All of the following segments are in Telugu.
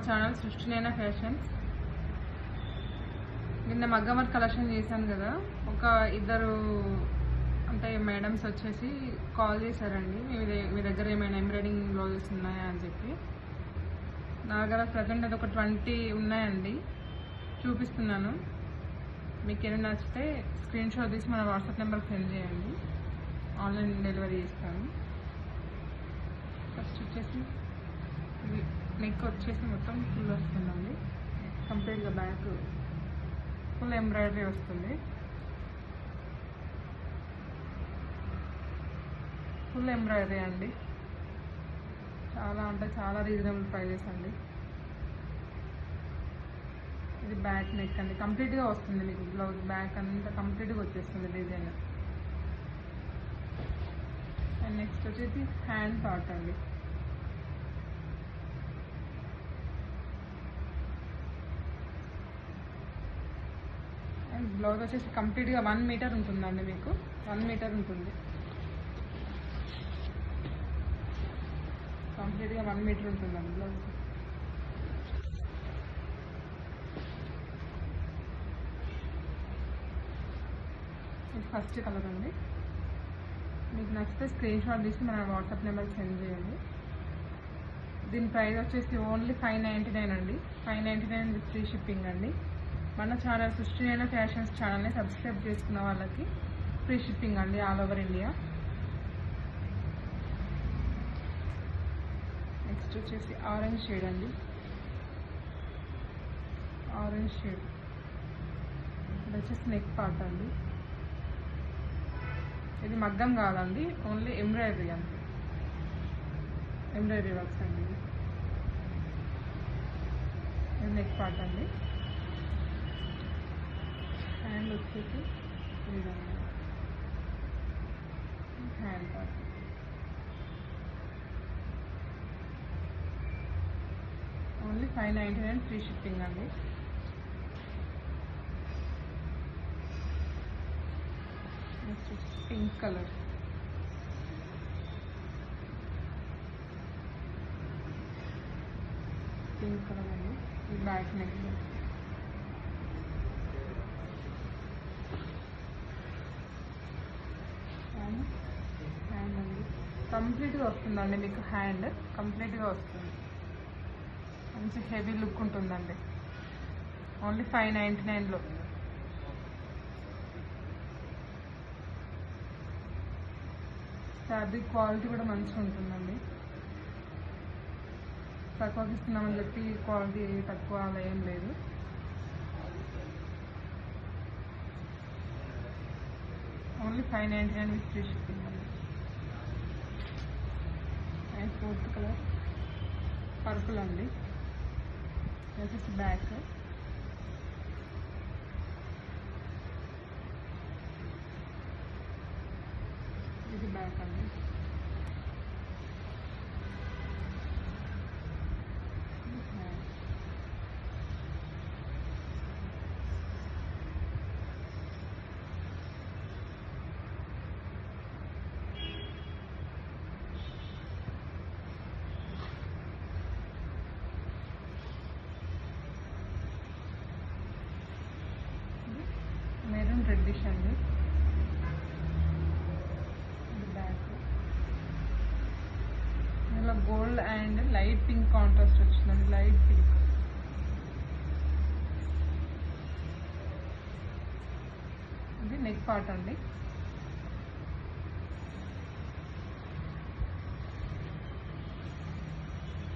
అవర్ ఛానల్ సృష్టినైన ఫ్యాషన్స్ నిన్న మగ్గమర్ కలెక్షన్ చేశాను కదా. ఒక ఇద్దరు అంటే మేడమ్స్ వచ్చేసి కాల్ చేశారండి. మీ మీ దగ్గర ఏమైనా ఎంబ్రాయిడింగ్ బ్లౌజెస్ ఉన్నాయా అని చెప్పి. నా దగ్గర ప్రజెంట్ అది ఒక ట్వంటీ ఉన్నాయండి. చూపిస్తున్నాను. మీకు ఏమైనా నచ్చితే స్క్రీన్ షాట్ తీసి మన వాట్సాప్ నెంబర్కి సెండ్ చేయండి. ఆన్లైన్ డెలివరీ చేస్తాను. ఫస్ట్ వచ్చేసి నెక్ వచ్చేసి మొత్తం ఫుల్ వస్తుందండి కంప్లీట్గా బ్యాక్ ఫుల్ ఎంబ్రాయిడరీ వస్తుంది. ఫుల్ ఎంబ్రాయిడరీ అండి. చాలా అంటే చాలా రీజనబుల్ ప్రైజెస్ అండి. ఇది బ్యాక్ నెక్ అండి. కంప్లీట్గా వస్తుంది మీకు బ్లౌజ్ బ్యాక్ అంతా కంప్లీట్గా వచ్చేస్తుంది డిజైన్ అండ్ నెక్స్ట్ వచ్చేసి హ్యాండ్ పార్ట్ అండి. బ్లౌజ్ వచ్చేసి కంప్లీట్గా వన్ మీటర్ ఉంటుందండి మీకు. వన్ మీటర్ ఉంటుంది. కంప్లీట్గా వన్ మీటర్ ఉంటుందండి బ్లౌజ్. ఇది ఫస్ట్ కలర్ అండి. మీకు నచ్చితే స్క్రీన్ షాట్ తీసి మన వాట్సాప్ నెంబర్ సెండ్ చేయండి. దీని ప్రైస్ వచ్చేసి ఓన్లీ ఫైవ్ నైంటీ నైన్ అండి. Five ninety nine with free shipping అండి. మన ఛానల్ సృష్టినైన ఫ్యాషన్స్ ఛానల్ని సబ్స్క్రైబ్ చేసుకున్న వాళ్ళకి ఫ్రీ షిప్పింగ్ అండి ఆల్ ఓవర్ ఇండియా. నెక్స్ట్ వచ్చేసి ఆరెంజ్ షేడ్ అండి. Orange shade. ఇది వచ్చేసి నెక్ పార్ట్ అండి. ఇది మగ్గం కాదండి ఓన్లీ ఎంబ్రాయిడరీ అండి. ఎంబ్రాయిడరీ వర్క్స్ అండి ఇది నెక్ పార్ట్ అండి. హ్యాండ్ వచ్చేసి hand part only five ninety nine free shipping అండి. పింక్ కలర్ పింక్ కలర్ అండి. ఈ బ్యాక్ నెక్ హ్యాండ్ హ్యాండ్ అండి కంప్లీట్గా వస్తుందండి మీకు హ్యాండ్. కంప్లీట్గా వస్తుంది. మంచి హెవీ లుక్ ఉంటుందండి. ఓన్లీ ఫైవ్ నైంటీ నైన్లో. ఫ్యాబ్రిక్ క్వాలిటీ కూడా మంచిగా ఉంటుందండి. తక్కువకి ఇస్తున్నామని చెప్పి క్వాలిటీ తక్కువ అలా ఏం లేదు. Only five ninety nine with free shipping అండి. And fourth colour. పర్పుల్ అండి. వచ్చేసి బ్యాక్ ఇది బ్యాక్ అండి ఇది హ్యాండ్. ఇది మెరూన్ అండి. Back. Gold and light pink contrast వచ్చిందండి లైట్ పింక్. ఇది నెక్ పార్ట్ అండి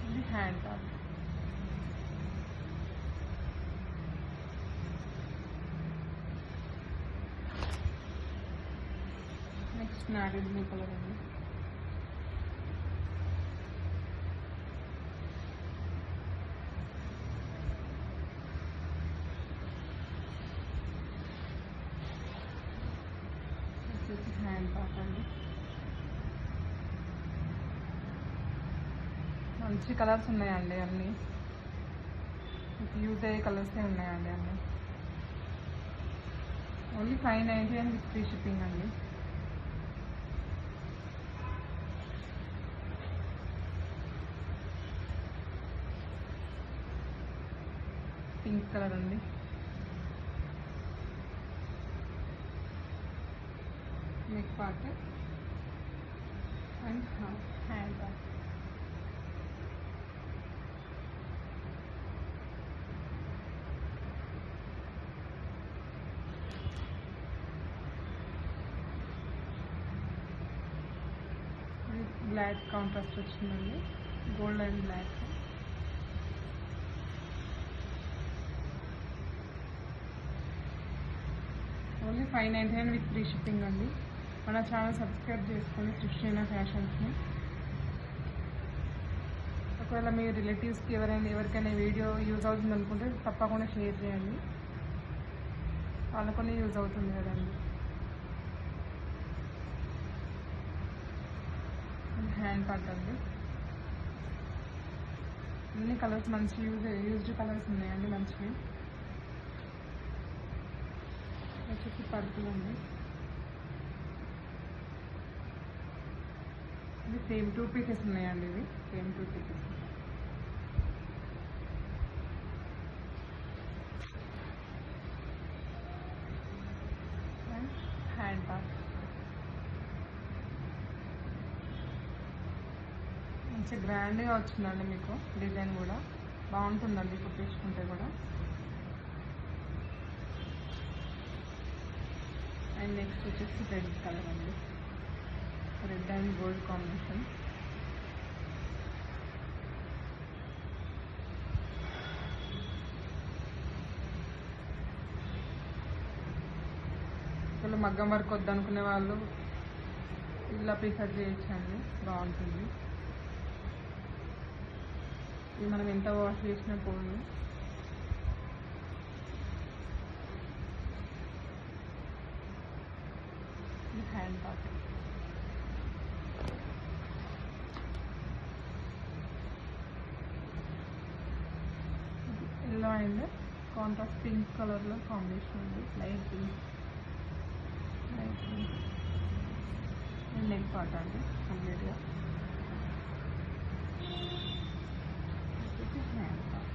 ఇది hand part next blue colour అండి వచ్చేసి హ్యాండ్ పార్ట్ అండి. మంచి కలర్స్ ఉన్నాయండి అన్నీ. యూజ్ అయ్యే కలర్సే ఉన్నాయండి అన్నీ. Only five ninety and with free shipping అండి. కలర్ అండి neck part and hand part black contrast వచ్చిందండి. Gold and black only five ninety nine with free shipping అండి. మన ఛానల్ సబ్స్క్రైబ్ చేసుకొని క్రిస్టియనా ఫ్యాషన్స్ని. ఒకవేళ మీ రిలేటివ్స్కి ఎవరైనా ఎవరికైనా వీడియో యూజ్ అవుతుంది అనుకుంటే తప్పకుండా షేర్ చేయండి. వాళ్ళకొని యూజ్ అవుతుంది కదండి. హ్యాండ్ పార్ట్ అండి. అన్ని కలర్స్ మంచి యూజ్ యూజ్డ్ కలర్స్ ఉన్నాయండి మంచివి. వచ్చేసి పర్పుల్ అండి ఇది సేమ్ టూ పీసెస్ ఉన్నాయండి ఇవి. Same two pieces. Hand bag మంచి గ్రాండ్గా వచ్చిందండి మీకు. డిజైన్ కూడా బాగుంటుందండి కుట్టించుకుంటే కూడా. అండ్ నెక్స్ట్ వచ్చేసి రెడ్ కలర్ అండి రెడ్ అండ్ గోల్డ్ కాంబినేషన్ అసలు మగ్గం వర్క్ వద్దనుకునే వాళ్ళు ఇలా ప్రిఫర్ చేయొచ్చండి. బాగుంటుంది. ఇది మనం ఎంత వాష్ చేసినా పోదు ఇది hand part yellow and contrast pink కలర్లో కాంబినేషన్ ఉంది. Light pink light pink neck part అండి కంప్లీట్గా hand part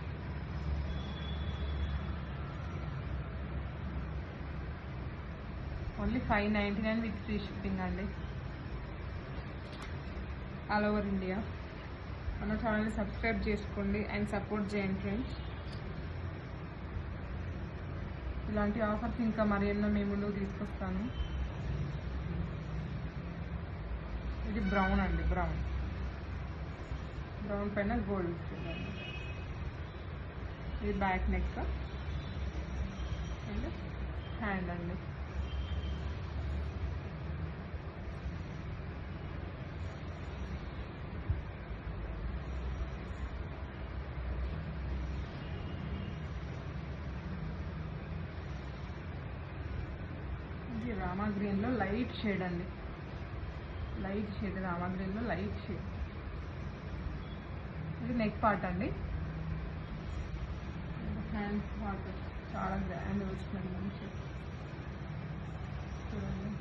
only five ninety nine with free shipping అండి. All over India. మన ఛానల్ని సబ్స్క్రైబ్ చేసుకోండి అండ్ సపోర్ట్ చేయండి ఫ్రెండ్స్. ఇలాంటి ఆఫర్స్ ఇంకా మరెన్నో మేము ముందుకు తీసుకొస్తాను. ఇది బ్రౌన్ అండి బ్రౌన్. బ్రౌన్ పైన గోల్డ్ చూడండి. ఇది బ్యాక్ నెక్. అండ్ హ్యాండ్ అండి ఇది రామా గ్రీన్లో లైట్ షేడ్ అండి. లైట్ షేడ్ రామా గ్రీన్లో లైట్ షేడ్. ఇది నెక్ పార్ట్ అండి. Hand part. చాలా గ్రాండ్ వచ్చిందండి మంచి చూడండి.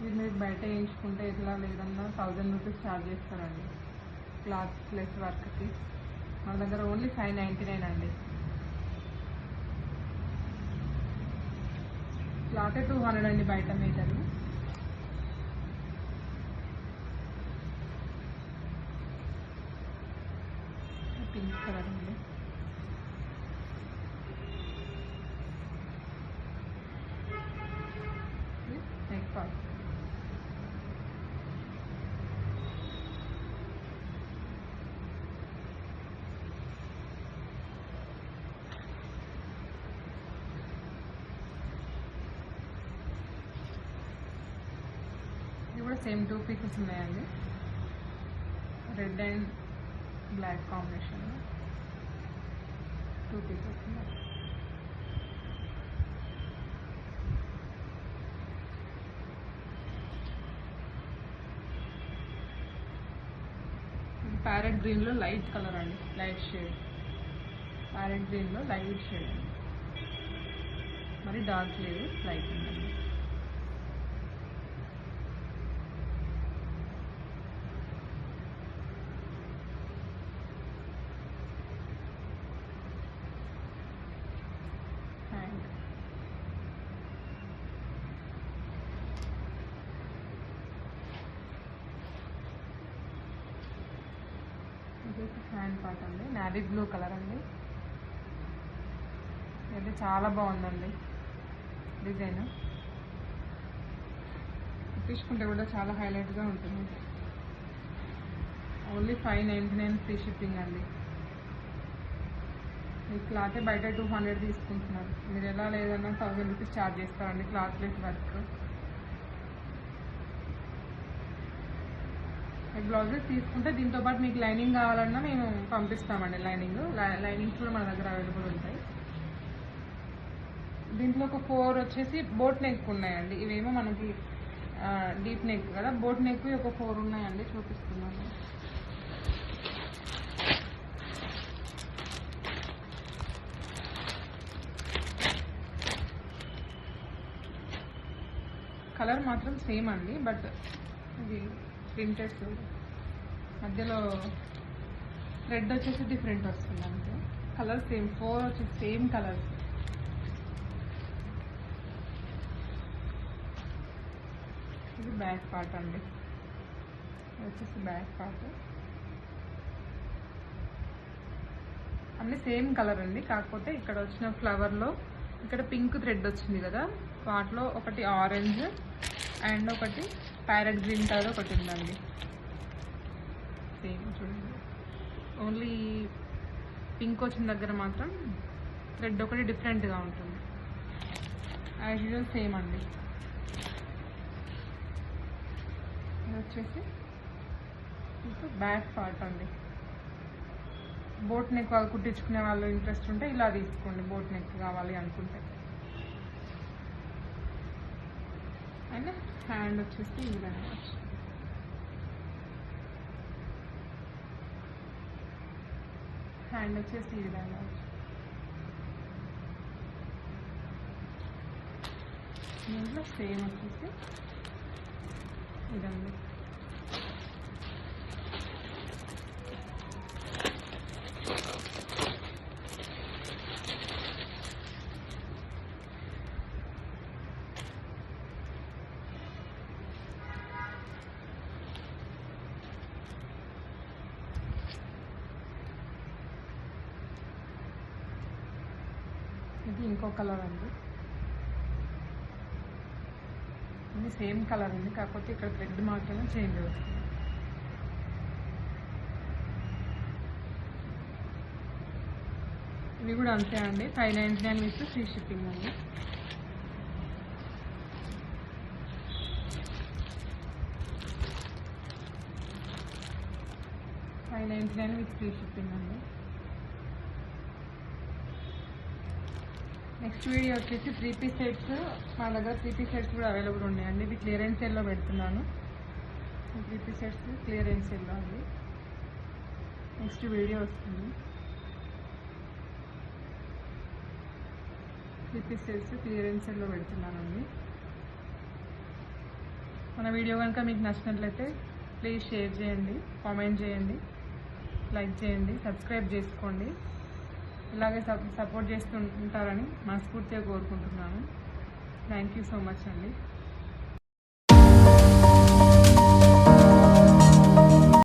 ఇది మీరు బయట వేయించుకుంటే ఇట్లా లేదన్నా థౌజండ్ రూపీస్ ఛార్జ్ చేస్తారండి. క్లాత్ ప్లస్ వర్క్కి. మన దగ్గర ఓన్లీ ఫైవ్ నైంటీ నైన్ అండి క్లాత్ టూ హండ్రెడ్ అండి బయట మీటర్లు పింక్ కలర్ అండి నెక్ పార్ట్ ఇది కూడా సేమ్ టూ పీసెస్ ఉన్నాయండి. Red and black combination two pieces ఉన్నాయి. ప్యారెట్ గ్రీన్లో లైట్ కలర్ అండి. లైట్ షేడ్ ప్యారెట్ గ్రీన్లో లైట్ షేడ్ అండి. మరి డార్క్ లేదు లైట్ ఉందండి హ్యాండ్ పార్ట్ అండి. నావీ బ్లూ కలర్ అండి. ఇది చాలా బాగుందండి డిజైన్. తీసుకుంటే కూడా చాలా హైలైట్గా ఉంటుంది. Only five ninety nine free shipping అండి. ఈ క్లాత్ బయట టూ హండ్రెడ్ తీసుకుంటున్నారు. మీరు ఎలా లేదన్నా థౌజండ్ రూపీస్ ఛార్జ్ చేస్తారండి క్లాత్ లెస్ వర్క్ ఈ బ్లౌజెస్ తీసుకుంటే దీంతో పాటు మీకు లైనింగ్ కావాలన్నా మేము పంపిస్తామండి లైనింగ్ లైనింగ్స్ కూడా మన దగ్గర అవైలబుల్ ఉంటాయి. దీంట్లో ఒక ఫోర్ వచ్చేసి బోట్ నెక్ ఉన్నాయండి. ఇవేమో మనకి డీప్ నెక్ కదా. బోట్ నెక్ ఒక ఫోర్ ఉన్నాయండి. చూపిస్తున్నాను. కలర్ మాత్రం సేమ్ అండి బట్ ఇది ప్రింటెడ్ మధ్యలో రెడ్ వచ్చేసి డిఫరెంట్ వస్తుంది అంతే. కలర్ సేమ్ ఫోర్ వచ్చేసి సేమ్ కలర్స్ ఇది బ్యాక్ పార్ట్ అండి. వచ్చేసి బ్యాక్ పార్ట్ అన్ని సేమ్ కలర్ అండి. కాకపోతే ఇక్కడ వచ్చిన ఫ్లవర్లో ఇక్కడ పింక్ థ్రెడ్ వచ్చింది కదా. వాటిలో ఒకటి ఆరెంజ్ అండ్ ఒకటి ప్యారెట్ గ్రీన్ కలర్ ఒకటి ఉందండి. సేమ్ చూడండి. ఓన్లీ పింక్ వచ్చిన దగ్గర మాత్రం థ్రెడ్ ఒకటి డిఫరెంట్గా ఉంటుంది. యాజ్ యూజువల్ సేమ్ అండి. వచ్చేసి బ్యాక్ పార్ట్ అండి. బోట్ నెక్ వాళ్ళు కుట్టించుకునే వాళ్ళు ఇంట్రెస్ట్ ఉంటే ఇలా తీసుకోండి. బోట్ నెక్ కావాలి అనుకుంటే. అండ్ హ్యాండ్ వచ్చేసి ఈ విధంగా వచ్చి హ్యాండ్ వచ్చేసి ఈ విధంగా వచ్చి దీంట్లో సేమ్ ఇది ఇంకో కలర్ అండి. ఇది సేమ్ కలర్ అండి కాకపోతే ఇక్కడ థ్రెడ్ మాత్రమే చేంజ్ అవుతుంది. ఇవి కూడా అంతే అండి five ninety nine with free shipping అండి. Five ninety nine with free shipping అండి. నెక్స్ట్ వీడియో వచ్చేసి త్రీ పీస్ సెట్స్ మా దగ్గర త్రీ పీస్ సెట్స్ కూడా అవైలబుల్ ఉన్నాయండి. ఇది క్లియరెన్స్ సేల్లో పెడుతున్నాను. త్రీ పీస్ సెట్స్ క్లియరెన్స్ సేల్లో అండి నెక్స్ట్ వీడియో వస్తుంది. త్రీ పీస్ సెట్స్ క్లియరెన్స్ సేల్లో పెడుతున్నానండి. మన వీడియో కనుక మీకు నచ్చినట్లయితే ప్లీజ్ షేర్ చేయండి కామెంట్ చేయండి లైక్ చేయండి సబ్స్క్రైబ్ చేసుకోండి. ఇలాగే సపోర్ట్ చేస్తూ ఉంటారని మనస్ఫూర్తిగా కోరుకుంటున్నాను. థ్యాంక్ యూ సో మచ్ అండి.